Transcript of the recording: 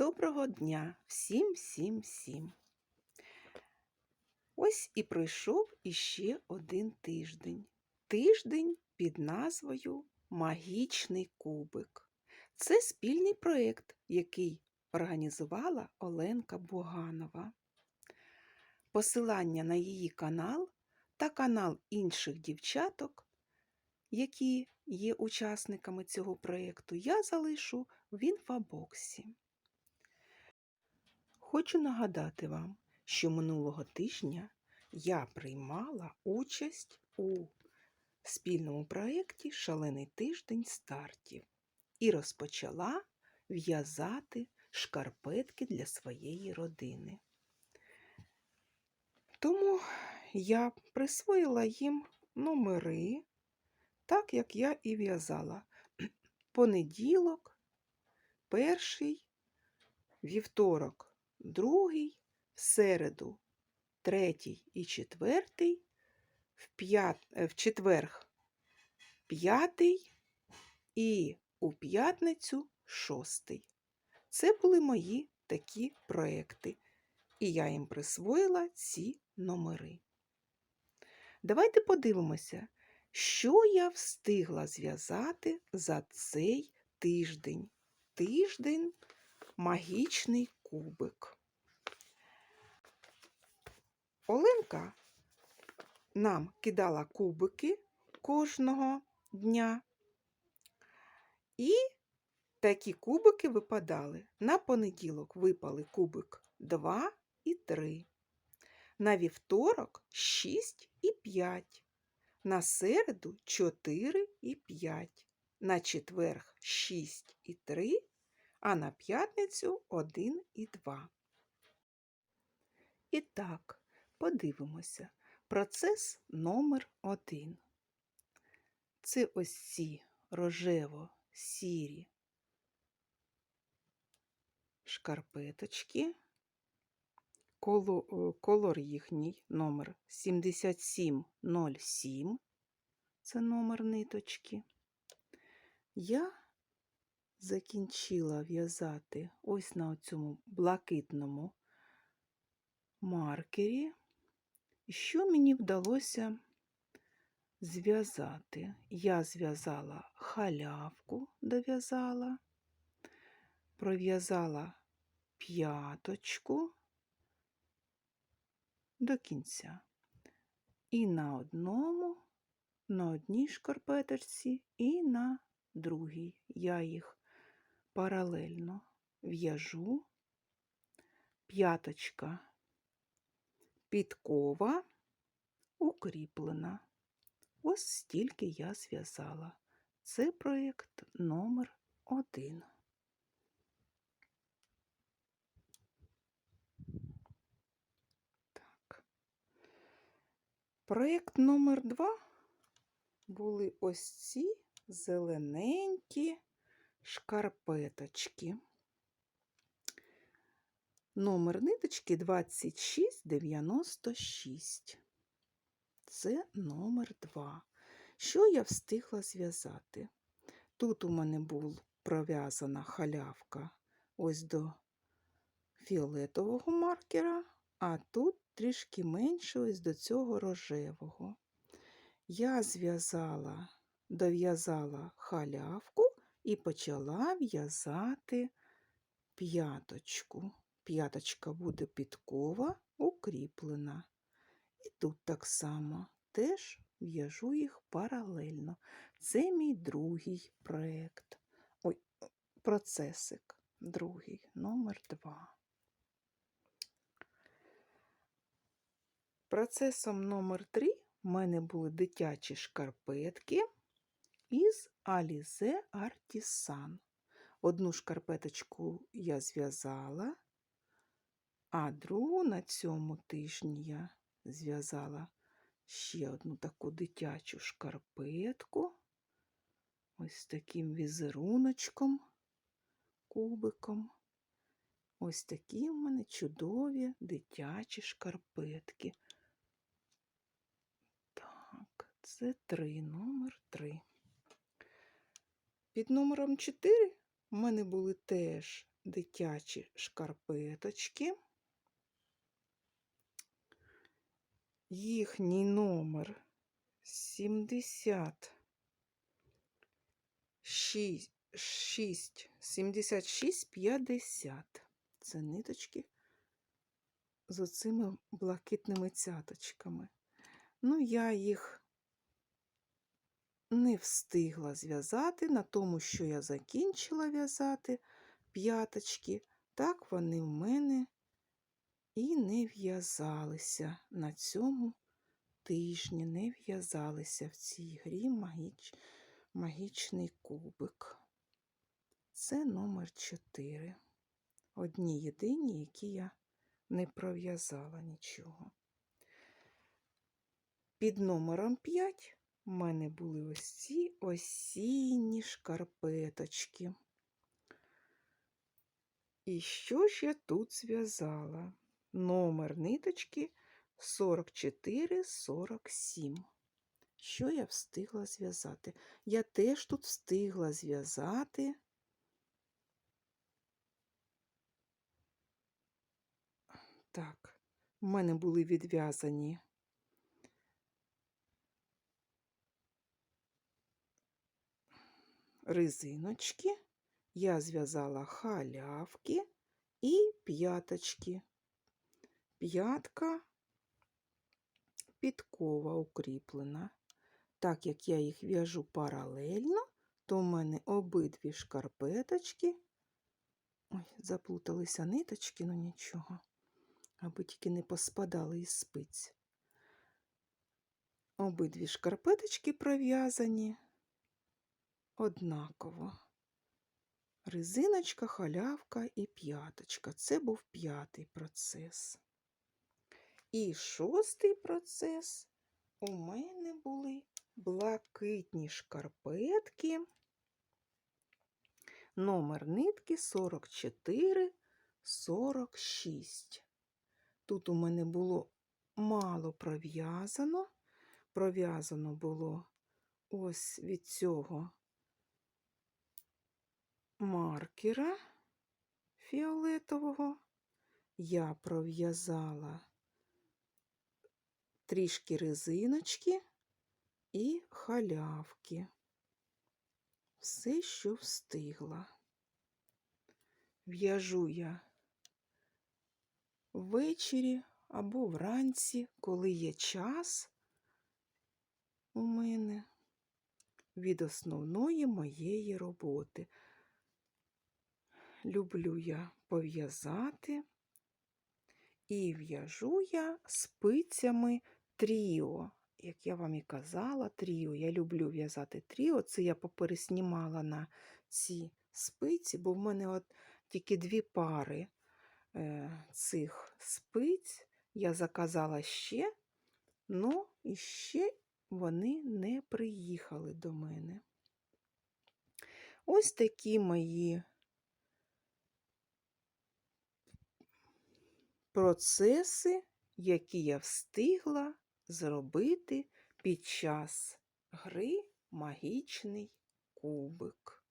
Доброго дня всім, всім, всім. Ось і пройшов іще один тиждень. Тиждень під назвою Магічний кубик. Це спільний проєкт, який організувала Оленка Буганова. Посилання на її канал та канал інших дівчаток, які є учасниками цього проєкту, я залишу в інфобоксі. Хочу нагадати вам, що минулого тижня я приймала участь у спільному проєкті Шалений тиждень стартів і розпочала в'язати шкарпетки для своєї родини. Тому я присвоїла їм номери, так як я і в'язала. Понеділок, перший, вівторок, другий, в середу, третій і четвертий, в, п'ят... е, в четверг п'ятий і у п'ятницю шостий. Це були мої такі проекти, і я їм присвоїла ці номери. Давайте подивимося, що я встигла зв'язати за цей тиждень. Тиждень магічний кубик. Оленка нам кидала кубики кожного дня. І такі кубики випадали. На понеділок випали кубик 2 і 3. На вівторок 6 і 5. На середу 4 і 5. На четверг 6 і 3, а на п'ятницю 1 і 2. І так, подивимося. Процес номер 1. Це ось ці рожево-сірі шкарпеточки. Е, Колор їхній номер 7707. Це номер ниточки. Я закінчила в'язати ось на цьому блакитному маркері. Що мені вдалося зв'язати? Я зв'язала халявку, дов'язала, пров'язала п'яточку до кінця. І на одному, на одній шкарпеточці, і на другій. Я їх паралельно в'яжу. П'яточка підкова укріплена. Ось стільки я зв'язала. Це проєкт номер один. Так. Проєкт номер два були ось ці зелененькі шкарпеточки. Номер ниточки 2696. Це номер 2. Що я встигла зв'язати? Тут у мене була пров'язана халявка ось до фіолетового маркера, а тут трішки менше ось до цього рожевого. Я зв'язала, дов'язала халявку і почала в'язати п'яточку. П'яточка буде підкова укріплена. І тут так само теж в'яжу їх паралельно. Це мій другий проєкт. Ой, процесик. Другий, номер два. Процесом номер три в мене були дитячі шкарпетки із Alize Artisan. Одну шкарпеточку я зв'язала, а другу на цьому тижні я зв'язала ще одну таку дитячу шкарпетку. Ось таким візеруночком, кубиком. Ось такі в мене чудові дитячі шкарпетки. Так, це три, номер три. Під номером 4 в мене були теж дитячі шкарпеточки. Їхній номер 70 6, 6, 76, 50. Це ниточки з оцими блакитними цяточками. Ну, я їх не встигла зв'язати на тому, що я закінчила в'язати п'яточки, так вони в мене і не в'язалися на цьому тижні, не в'язалися в цій грі магіч... магічний кубик. Це номер 4. Одні єдині, які я не пров'язала нічого. Під номером 5 у мене були ось ці осінні шкарпеточки. І що ж я тут зв'язала? Номер ниточки 44-47. Що я встигла зв'язати? Я теж тут встигла зв'язати так, в мене були відв'язані резиночки, я зв'язала халявки і п'яточки. П'ятка підкова укріплена. Так як я їх в'яжу паралельно, то в мене обидві шкарпеточки. Ой, заплуталися ниточки, ну нічого, аби тільки не поспадали із спиць. Обидві шкарпеточки пров'язані однаково. Резиночка, халявка і п'яточка. Це був п'ятий процес. І шостий процес у мене були блакитні шкарпетки. Номер нитки 44 46. Тут у мене було мало пров'язано. Пров'язано було ось від цього маркера фіолетового. Я пров'язала трішки резиночки і халявки. Все, що встигла. В'яжу я ввечері або вранці, коли є час у мене від основної моєї роботи. Люблю я пов'язати і в'яжу я спицями тріо. Як я вам і казала, тріо. Я люблю в'язати тріо. Це я попереснімала на ці спиці, бо в мене от тільки дві пари е, цих спиць. Я заказала ще, але іще вони не приїхали до мене. Ось такі мої процеси, які я встигла зробити під час гри магічний кубик.